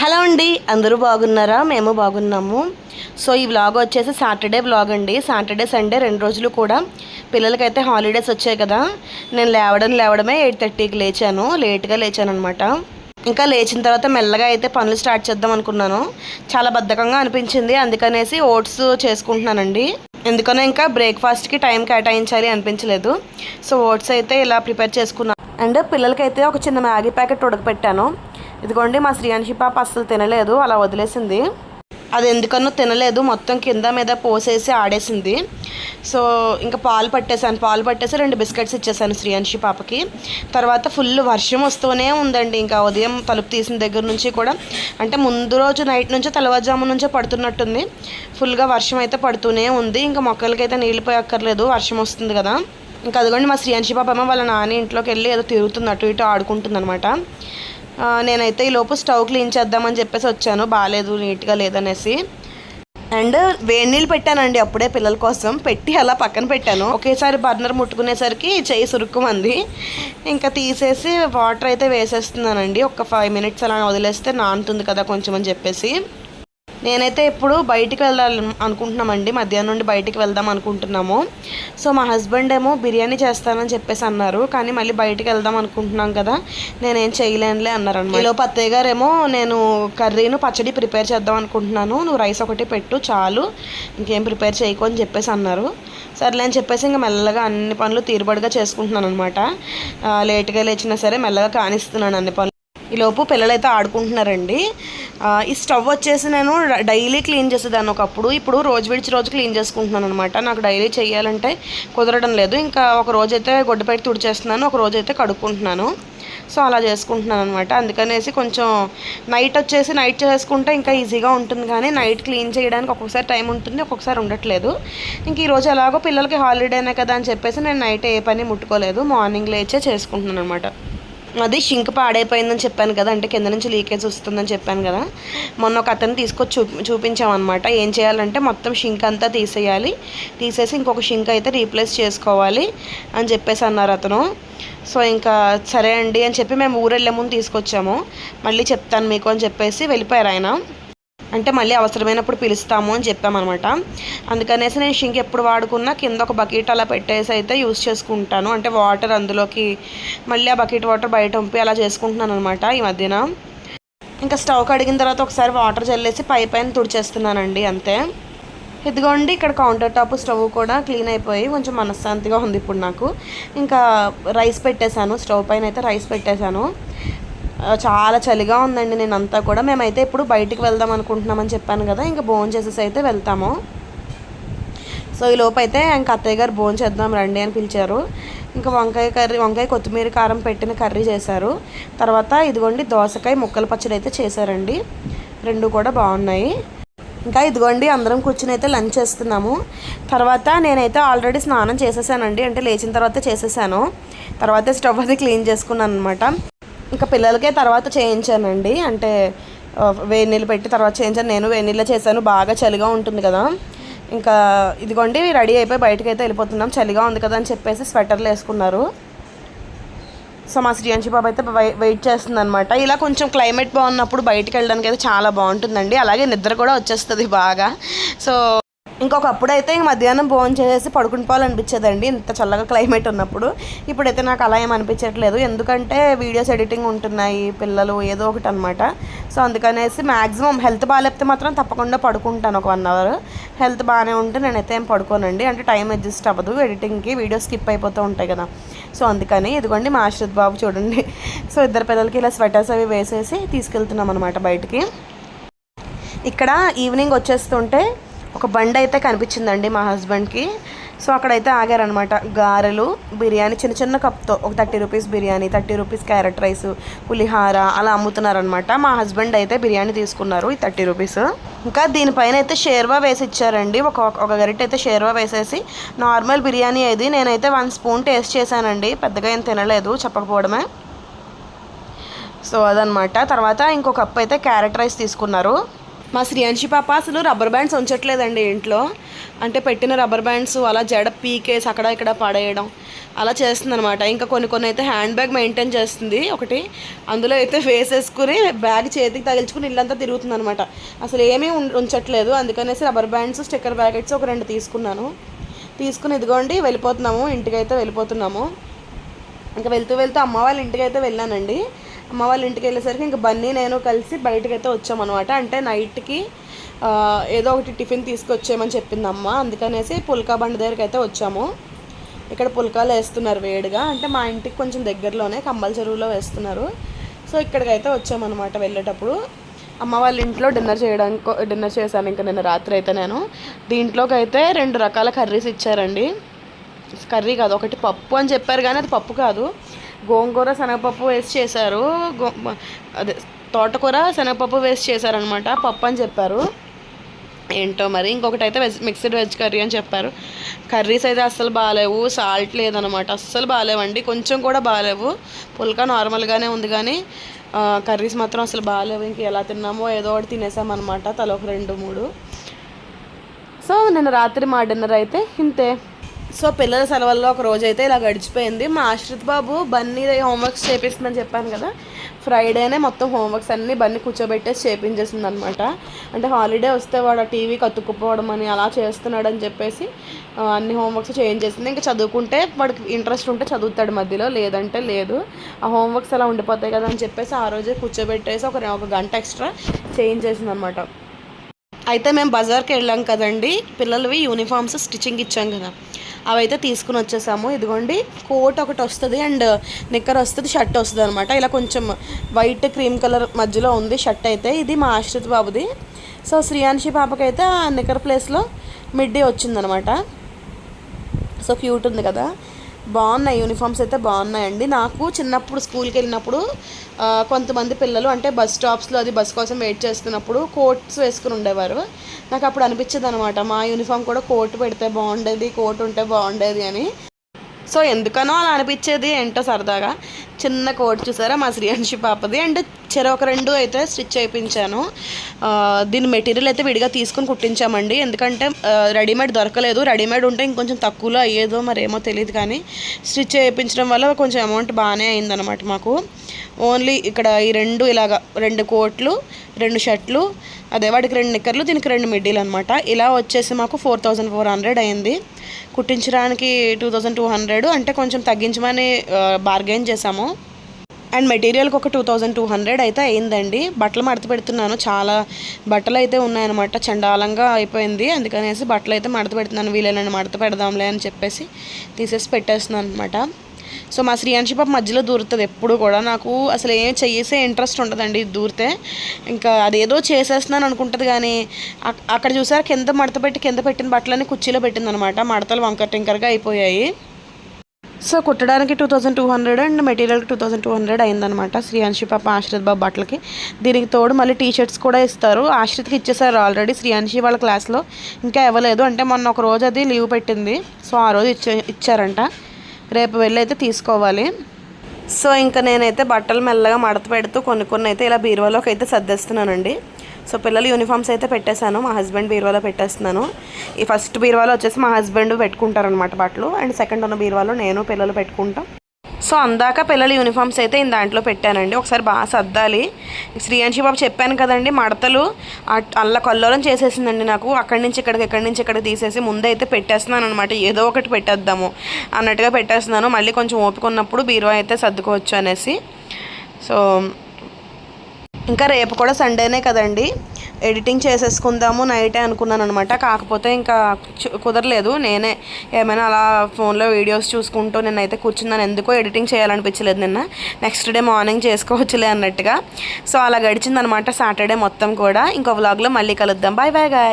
Hello అండి అందరూ బాగున్నారా? మేము బాగున్నాము. సో ఈ వ్లాగ్ వచ్చేసి సాటర్డే వ్లాగ్ అండి. సాటర్డే సండే రెండు రోజులు కూడా పిల్లలకైతే హాలిడేస్ వచ్చాయి కదా. నేను లేవడం లేవడమే ఎయిట్ థర్టీకి లేచాను. లేట్గా లేచాను అనమాట ఇంకా లేచిన తర్వాత మెల్లగా అయితే పనులు స్టార్ట్ చేద్దాం అనుకున్నాను. చాలా బద్ధకంగా అనిపించింది. అందుకనేసి ఓట్స్ చేసుకుంటున్నానండి. ఎందుకనో ఇంకా బ్రేక్ఫాస్ట్కి టైం కేటాయించాలి అనిపించలేదు. సో ఓట్స్ అయితే ఇలా ప్రిపేర్ చేసుకున్నాను అండ్ పిల్లలకైతే ఒక చిన్న మ్యాగీ ప్యాకెట్ ఉడకపెట్టాను. ఇదిగోండి మా శ్రీయాంశి పాప అస్సలు తినలేదు అలా వదిలేసింది. అది ఎందుకనో తినలేదు మొత్తం కింద మీద పోసేసి ఆడేసింది. సో ఇంకా పాలు పట్టేశాను పాలు పట్టేసి రెండు బిస్కెట్స్ ఇచ్చేసాను శ్రీయాంశి పాపకి. తర్వాత ఫుల్ వర్షం వస్తూనే ఉందండి ఇంకా ఉదయం తలుపు తీసిన దగ్గర నుంచి కూడా. అంటే ముందు రోజు నైట్ నుంచే తెల్లవారుజాము నుంచే పడుతున్నట్టుంది. ఫుల్గా వర్షం అయితే పడుతూనే ఉంది ఇంకా మొక్కలకైతే నీళ్ళు పోయక్కర్లేదు వర్షం వస్తుంది కదా. ఇంకా అదిగోండి మా శ్రీయాంశి పాప వాళ్ళ నాన్న ఇంట్లోకి వెళ్ళి ఏదో తిరుగుతుంది అటు ఇటు ఆడుకుంటుంది అనమాట నేనైతే ఈ లోపు స్టవ్ క్లీన్ చేద్దామని చెప్పేసి వచ్చాను. బాగాలేదు నీట్గా లేదనేసి. అండ్ వేడి నీళ్ళు పెట్టానండి అప్పుడే పిల్లల కోసం. పెట్టి అలా పక్కన పెట్టాను. ఒకేసారి బర్నర్ ముట్టుకునేసరికి చేయి సురుక్కుమంది. ఇంకా తీసేసి వాటర్ అయితే వేసేస్తున్నానండి. ఒక ఫైవ్ మినిట్స్ అలా వదిలేస్తే నానుతుంది కదా కొంచెం అని చెప్పేసి. నేనైతే ఇప్పుడు బయటికి వెళ్ళాలి అనుకుంటున్నామండి. మధ్యాహ్నం నుండి బయటికి వెళ్దాం అనుకుంటున్నాము. సో మా హస్బెండ్ ఏమో బిర్యానీ చేస్తానని చెప్పేసి అన్నారు. కానీ మళ్ళీ బయటికి వెళ్దాం అనుకుంటున్నాం కదా. నేనేం చేయలేనులే అన్నారు అనమాట ఈలో పత్తయ్య గారేమో నేను కర్రీను పచ్చడి ప్రిపేర్ చేద్దాం అనుకుంటున్నాను. నువ్వు రైస్ ఒకటి పెట్టు చాలు. ఇంకేం ప్రిపేర్ చేయకు అని చెప్పేసి అన్నారు. సర్లే అని చెప్పేసి ఇంకా మెల్లగా అన్ని పనులు తీరుబడిగా చేసుకుంటున్నాను అనమాట లేట్గా లేచినా సరే మెల్లగా కానిస్తున్నాను అన్ని పనులు. ఈలోపు పిల్లలైతే ఆడుకుంటున్నారండి. ఈ స్టవ్ వచ్చేసి నేను డైలీ క్లీన్ చేసేదాన్ని ఒకప్పుడు. ఇప్పుడు రోజు విడిచి రోజు క్లీన్ చేసుకుంటున్నాను అనమాట నాకు డైలీ చేయాలంటే కుదరడం లేదు. ఇంకా ఒక రోజు అయితే గొడ్డపైకి తుడిచేస్తున్నాను. ఒక రోజు అయితే కడుక్కుంటున్నాను. సో అలా చేసుకుంటున్నాను అనమాట అందుకనేసి కొంచెం నైట్ వచ్చేసి నైట్ చేసుకుంటే ఇంకా ఈజీగా ఉంటుంది. కానీ నైట్ క్లీన్ చేయడానికి ఒక్కొక్కసారి టైం ఉంటుంది ఒక్కొక్కసారి ఉండట్లేదు. ఇంక ఈరోజు ఎలాగో పిల్లలకి హాలిడేనే కదా అని చెప్పేసి నేను నైట్ ఏ పని ముట్టుకోలేదు. మార్నింగ్ లేచే చేసుకుంటున్నాను అనమాట అది షింక్ పాడైపోయిందని చెప్పాను కదా అంటే కింద నుంచి లీకేజ్ వస్తుందని చెప్పాను కదా మొన్న ఒక అతను తీసుకొచ్చి చూ చూపించామన్నమాట. ఏం చేయాలంటే మొత్తం షింక్ అంతా తీసేయాలి. తీసేసి ఇంకొక షింక్ అయితే రీప్లేస్ చేసుకోవాలి అని చెప్పేసి అన్నారు అతను. సో ఇంకా సరే అండి అని చెప్పి మేము ఊరెళ్ళే ముందు తీసుకొచ్చాము. మళ్ళీ చెప్తాను మీకు అని చెప్పేసి వెళ్ళిపోయారు ఆయన. అంటే మళ్ళీ అవసరమైనప్పుడు పిలుస్తాము అని చెప్పామన్నమాట. అందుకనేసి నేను షింక్ ఎప్పుడు వాడుకున్నా కింద ఒక బకెట్ అలా పెట్టేసి అయితే యూస్ చేసుకుంటాను. అంటే వాటర్ అందులోకి మళ్ళీ ఆ బకెట్ వాటర్ బయట ఉంపి అలా చేసుకుంటున్నాను అనమాట ఈ మధ్యన. ఇంకా స్టవ్ కడిగిన తర్వాత ఒకసారి వాటర్ చల్లేసి పై పైన తుడిచేస్తున్నానండి అంతే. ఇదిగోండి ఇక్కడ కౌంటర్ టాప్ స్టవ్ కూడా క్లీన్ అయిపోయి కొంచెం మనశ్శాంతిగా ఉంది ఇప్పుడు నాకు. ఇంకా రైస్ పెట్టేశాను స్టవ్ పైన అయితే రైస్ పెట్టేశాను. చాలా చలిగా ఉందండి నేను అంతా కూడా. మేమైతే ఇప్పుడు బయటికి వెళ్దాం అనుకుంటున్నామని చెప్పాను కదా ఇంకా భోజనం చేసేసి అయితే వెళ్తాము. సో ఈ లోపు అయితే ఇంకా అత్తయ్య గారు భోజనం చేద్దాం రండి అని పిలిచారు. ఇంకా వంకాయ కర్రీ వంకాయ కొత్తిమీర కారం పెట్టిన కర్రీ చేశారు. తర్వాత ఇదిగోండి దోసకాయ ముక్కల పచ్చడి అయితే చేశారండి. రెండు కూడా బాగున్నాయి. ఇంకా ఇదిగోండి అందరం కూర్చుని అయితే లంచ్ చేస్తున్నాము. తర్వాత నేనైతే ఆల్రెడీ స్నానం చేసేసానండి అంటే లేచిన తర్వాత చేసేసాను. తర్వాత స్టవ్ అది క్లీన్ చేసుకున్నాను అనమాట ఇంకా పిల్లలకే తర్వాత చేయించానండి. అంటే వేడి నీళ్ళు పెట్టి తర్వాత చేయించాను. నేను వేడి నీళ్ళు చేశాను. బాగా చలిగా ఉంటుంది కదా. ఇంకా ఇదిగోండి రెడీ అయిపోయి బయటకు అయితే వెళ్ళిపోతున్నాం. చలిగా ఉంది కదా అని చెప్పేసి స్వెటర్లు వేసుకున్నారు. సో మా శ్రీయాంశి బాబు అయితే వెయిట్ చేస్తుంది అనమాట ఇలా కొంచెం క్లైమేట్ బాగున్నప్పుడు బయటకు వెళ్ళడానికి అయితే చాలా బాగుంటుందండి. అలాగే నిద్ర కూడా వచ్చేస్తుంది బాగా. సో ఇంకొకప్పుడు అయితే మధ్యాహ్నం భోజనం చేసేసి పడుకుని పోవాలనిపించేదండి. ఇంత చల్లగా క్లైమేట్ ఉన్నప్పుడు. ఇప్పుడైతే నాకు అలా ఏం అనిపించట్లేదు. ఎందుకంటే వీడియోస్ ఎడిటింగ్ ఉంటున్నాయి పిల్లలు ఏదో ఒకటి అనమాట సో అందుకనేసి మ్యాక్సిమం హెల్త్ బాగాలేపితే మాత్రం తప్పకుండా పడుకుంటాను ఒక వన్ అవర్ హెల్త్ బాగానే ఉంటే నేనైతే ఏం పడుకోనండి. అంటే టైం అడ్జస్ట్ అవ్వదు. ఎడిటింగ్కి వీడియో స్కిప్ అయిపోతూ ఉంటాయి కదా. సో అందుకని ఇదిగోండి మా ఆశ్రిత్ బాబు చూడండి. సో ఇద్దరు పిల్లలకి ఇలా స్వెటర్స్ అవి వేసేసి తీసుకెళ్తున్నాం అనమాట బయటికి. ఇక్కడ ఈవినింగ్ వచ్చేస్తుంటే ఒక బండి అయితే కనిపించిందండి మా హస్బెండ్కి. సో అక్కడైతే ఆగారనమాట గారెలు బిర్యానీ చిన్న చిన్న కప్తో ఒక thirty rupees biryani thirty rupees carrot rice పులిహార అలా అమ్ముతున్నారనమాట మా హస్బెండ్ అయితే బిర్యానీ తీసుకున్నారు ఈ థర్టీ రూపీస్. ఇంకా దీనిపైన అయితే షేర్వా వేసి ఇచ్చారండి. ఒక ఒక గరిట అయితే షేర్వా వేసేసి నార్మల్ బిర్యానీ అది నేనైతే వన్ స్పూన్ టేస్ట్ చేశానండి. పెద్దగా ఏం తినలేదు చెప్పకపోవడమే. సో అదనమాట తర్వాత ఇంకో కప్ అయితే క్యారెట్ రైస్ తీసుకున్నారు. మా శ్రీయాంశి పాప అసలు రబ్బర్ బ్యాండ్స్ ఉంచట్లేదండి ఇంట్లో. అంటే పెట్టిన రబ్బర్ బ్యాండ్స్ అలా జడ పీకేసి అక్కడ ఇక్కడ పడేయడం అలా చేస్తుందనమాట ఇంకా కొన్ని కొన్ని అయితే హ్యాండ్ బ్యాగ్ మెయింటైన్ చేస్తుంది ఒకటి. అందులో అయితే ఫేస్ వేసుకుని బ్యాగ్ చేతికి తగిలించుకుని ఇల్లంతా తిరుగుతుంది అనమాట అసలు ఏమీ ఉం- ఉంచట్లేదు. అందుకనేసి రబ్బర్ బ్యాండ్స్ స్టిక్కర్ ప్యాకెట్స్ ఒక రెండు తీసుకున్నాను. తీసుకుని ఇదిగోండి వెళ్ళిపోతున్నాము. ఇంటికైతే వెళ్ళిపోతున్నాము. ఇంకా వెళ్తూ వెళ్తూ అమ్మ వాళ్ళ ఇంటికి అయితే వెళ్ళానండి. అమ్మ వాళ్ళ ఇంటికి వెళ్ళేసరికి ఇంకా బన్నీ నేను కలిసి బయటకు అయితే వచ్చామన్నమాట. అంటే నైట్కి ఏదో ఒకటి టిఫిన్ తీసుకొచ్చేయమని చెప్పింది అమ్మ. అందుకనేసి పుల్కా బండి దగ్గరికి అయితే వచ్చాము. ఇక్కడ పుల్కాలు వేస్తున్నారు వేడిగా. అంటే మా ఇంటికి కొంచెం దగ్గరలోనే కంబల్ చెరువులో వేస్తున్నారు. సో ఇక్కడికైతే వచ్చామన్నమాట వెళ్ళేటప్పుడు. అమ్మ వాళ్ళ ఇంట్లో డిన్నర్ చేయడానికి డిన్నర్ చేశాను ఇంకా నిన్న రాత్రి అయితే నేను. దీంట్లోకి అయితే రెండు రకాల కర్రీస్ ఇచ్చారండి. కర్రీ కాదు ఒకటి పప్పు అని చెప్పారు కానీ అది పప్పు కాదు. గోంగూర శనగపప్పు వేసి చేశారు. గో అదే తోటకూర శనగపప్పు వేసి చేశారనమాట పప్పు అని చెప్పారు. ఏంటో మరి ఇంకొకటి అయితే వెజ్ మిక్స్డ్ వెజ్ కర్రీ అని చెప్పారు. కర్రీస్ అయితే అస్సలు బాగాలేవు. సాల్ట్ లేదనమాట అస్సలు బాగాలేవండి. కొంచెం కూడా బాగాలేవు. పుల్కా నార్మల్గానే ఉంది కానీ కర్రీస్ మాత్రం అసలు బాగాలేవు. ఇంక ఎలా తిన్నామో ఏదో ఒకటి తినేసామన్నమాట. తల ఒక రెండు మూడు. సో నిన్న రాత్రి మా డిన్నర్ అయితే ఇంతే. సో పిల్లల సెలవుల్లో ఒక రోజు అయితే ఇలా గడిచిపోయింది. మా ఆశ్రిత్ బాబు బన్నీ హోంవర్క్స్ చేపిస్తుందని చెప్పాను కదా ఫ్రైడేనే మొత్తం హోంవర్క్స్ అన్నీ బన్నీ కూర్చోబెట్టేసి చేపించేసింది అనమాట అంటే హాలిడే వస్తే వాడు ఆ టీవీ కత్తుక్కుపోవడం అని అలా చేస్తున్నాడు అని చెప్పేసి అన్ని హోంవర్క్స్ చేంజ్ చేసింది ఇంకా చదువుకుంటే వాడికి ఇంట్రెస్ట్ ఉంటే చదువుతాడు మధ్యలో లేదంటే లేదు. ఆ హోంవర్క్స్ అలా ఉండిపోతాయి కదా అని చెప్పేసి ఆ రోజే కూర్చోబెట్టేసి ఒక ఒక గంట ఎక్స్ట్రా చేంజ్ చేసింది అనమాట అయితే మేము బజార్కి వెళ్ళాం కదండి పిల్లలవి యూనిఫామ్స్ స్టిచ్చింగ్ ఇచ్చాం కదా. అవైతే తీసుకుని వచ్చేసాము. ఇదిగోండి కోట్ ఒకటి వస్తుంది అండ్ నిక్కర్ వస్తుంది షర్ట్ వస్తుంది అనమాట ఇలా కొంచెం వైట్ క్రీమ్ కలర్ మధ్యలో ఉంది షర్ట్ అయితే. ఇది మా ఆశ్రిత్ బాబుది. సో శ్రీయాన్షి పాపకైతే ఆ నిక్కర్ ప్లేస్లో మిడ్డీ వచ్చిందనమాట సో క్యూట్ ఉంది కదా. బాగున్నాయి యూనిఫామ్స్ అయితే బాగున్నాయండి. నాకు చిన్నప్పుడు స్కూల్కి వెళ్ళినప్పుడు కొంతమంది పిల్లలు అంటే బస్ స్టాప్స్లో అది బస్ కోసం వెయిట్ చేస్తున్నప్పుడు కోట్స్ వేసుకుని ఉండేవారు. నాకు అప్పుడు అనిపించేది అనమాట మా యూనిఫామ్ కూడా కోట్ పెడితే బాగుండేది కోట్ ఉంటే బాగుండేది అని. సో ఎందుకనో అలా అనిపించేది ఏంటో సరదాగా. చిన్న కోట్ చూసారా మా శ్రీయాంశి పాపది? అండ్ చెరొక రెండు అయితే స్టిచ్ చేయించాను. దీని మెటీరియల్ అయితే విడిగా తీసుకుని కుట్టించామండి. ఎందుకంటే రెడీమేడ్ దొరకలేదు. రెడీమేడ్ ఉంటే ఇంకొంచెం తక్కువలో అయ్యేదో మరేమో తెలియదు కానీ స్టిచ్ చేయించడం వల్ల కొంచెం అమౌంట్ బాగానే అయిందనమాట మాకు. ఓన్లీ ఇక్కడ ఈ రెండు ఇలాగా రెండు కోట్లు రెండు షర్ట్లు అదే వాడికి రెండు నిక్కర్లు దీనికి రెండు మిడ్డీలు అనమాట ఇలా వచ్చేసి మాకు ఫోర్ థౌజండ్ ఫోర్ హండ్రెడ్ అయింది. కుట్టించడానికి టూ థౌజండ్ టూ హండ్రెడ్ అంటే కొంచెం తగ్గించమని బార్గెయిన్ చేసాము అండ్ మెటీరియల్కి ఒక టూ థౌజండ్ టూ హండ్రెడ్ అయితే అయిందండి. బట్టలు మడత పెడుతున్నాను. చాలా బట్టలు అయితే ఉన్నాయన్నమాట. చండాలంగా అయిపోయింది. అందుకనేసి బట్టలు అయితే మడత పెడుతున్నాను. వీలైనా మడత పెడదాంలే అని చెప్పేసి తీసేసి పెట్టేస్తున్నాను అనమాట సో మా శ్రీయాంశి పాప మధ్యలో దూరుతుంది ఎప్పుడు కూడా. నాకు అసలు ఏం చేసే ఇంట్రెస్ట్ ఉండదండి ఇది దూరితే. ఇంకా అదేదో చేసేస్తున్నాను అనుకుంటుంది కానీ అక్కడ చూసారు కింద మడత పెట్టి కింద పెట్టిన బట్టలన్నీ కుర్చీలో పెట్టింది అనమాట మడతలు వంకర టింకరగా అయిపోయాయి. So కుట్టడానికి two thousand two hundred and మెటీరియల్కి two thousand two hundred అయిందనమాట శ్రీయాంశి పాప ఆశ్రిత్ బాబు బట్టలకి దీనికి తోడు మళ్ళీ టీ షర్ట్స్ కూడా ఇస్తారు. ఆశ్రిత్కి ఇచ్చేసారు ఆల్రెడీ శ్రీయాంశి వాళ్ళ క్లాస్లో. ఇంకా ఇవ్వలేదు. అంటే మొన్న ఒక రోజు అది లీవ్ పెట్టింది. సో ఆ రోజు ఇచ్చే ఇచ్చారంట. రేపు వెళ్ళి అయితే తీసుకోవాలి. సో ఇంకా నేనైతే బట్టలు మెల్లగా మడత పెడుతూ కొన్ని కొన్ని అయితే ఇలా బీరువాలోకి అయితే సర్దేస్తున్నానండి. సో పిల్లల యూనిఫామ్స్ అయితే పెట్టేశాను. మా హస్బెండ్ బీరువాలో పెట్టేస్తున్నాను. ఈ ఫస్ట్ బీరువాలో వచ్చేసి మా హస్బెండ్ పెట్టుకుంటారనమాట బట్టలు. అండ్ సెకండ్ ఉన్న బీరువాలో నేను పిల్లలు పెట్టుకుంటాం. సో అందాక పిల్లల యూనిఫామ్స్ అయితే ఈ దాంట్లో పెట్టానండి. ఒకసారి బాగా సర్దాలి. శ్రీయాంశి బాబు చెప్పాను కదండి మడతలు అట్- అల్ల కల్లోలం చేసేసిందండి నాకు. అక్కడి నుంచి ఇక్కడికి ఎక్కడి నుంచి ఇక్కడికి తీసేసి ముందే అయితే పెట్టేస్తున్నాను అనమాట ఏదో ఒకటి పెట్టేద్దాము అన్నట్టుగా పెట్టేస్తున్నాను. మళ్ళీ కొంచెం ఓపిక ఉన్నప్పుడు బీరువా అయితే సర్దుకోవచ్చు అనేసి. సో ఇంకా రేపు కూడా సండేనే కదండి. ఎడిటింగ్ చేసేసుకుందాము నైటే అనుకున్నాను అనమాట కాకపోతే ఇంకా కుదరలేదు. నేనే ఏమైనా అలా ఫోన్లో వీడియోస్ చూసుకుంటూ నిన్నైతే కూర్చున్నాను. ఎందుకో ఎడిటింగ్ చేయాలనిపించలేదు నిన్న. నెక్స్ట్ డే మార్నింగ్ చేసుకోవచ్చులే అన్నట్టుగా. సో అలా గడిచిందనమాట సాటర్డే మొత్తం కూడా. ఇంకో వ్లాగ్లో మళ్ళీ కలుద్దాం. Bye bye guys.